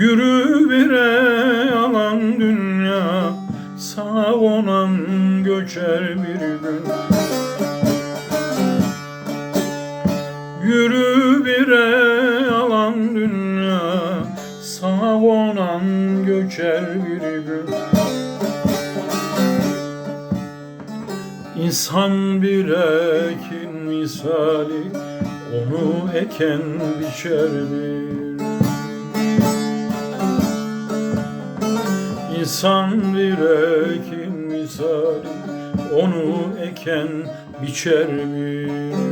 Yürü bire yalan dünya Sana konan göçer bir gün. Yürü bire yalan dünya Sana konan göçer bir gün. İnsan bir ekin misali onu eken biçerdir. İnsan bir ekin misali Onu eken biçerdir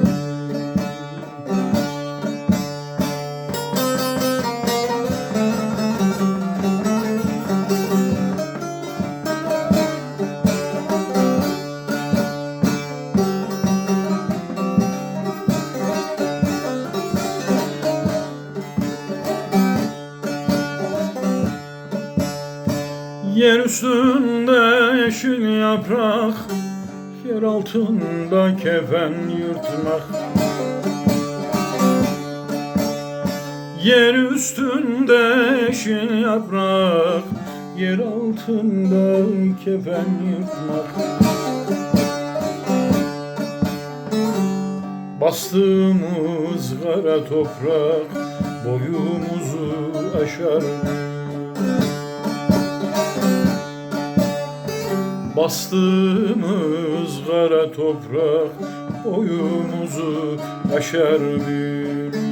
Yer üstünde yeşil yaprak Yer altında kefen yırtmak. Yer üstünde yeşil yaprak Yer altında kefen yırtmak. Bastığımız kara toprak Boyumuzu aşar Bastığımız kara toprak boyumuzu aşar bir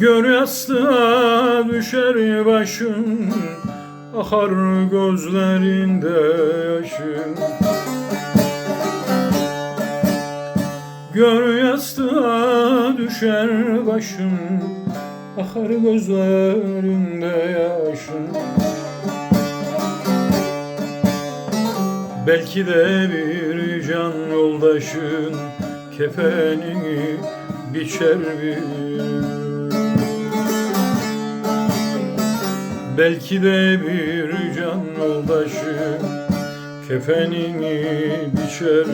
Gör yastığa düşer başın Akar gözlerinde yaşın. Gör yastığa düşer başın Akar gözlerinde yaşın. Belki de bir can yoldaşın Kefenini biçer bir Belki de bir can yoldaşı kefenini biçer?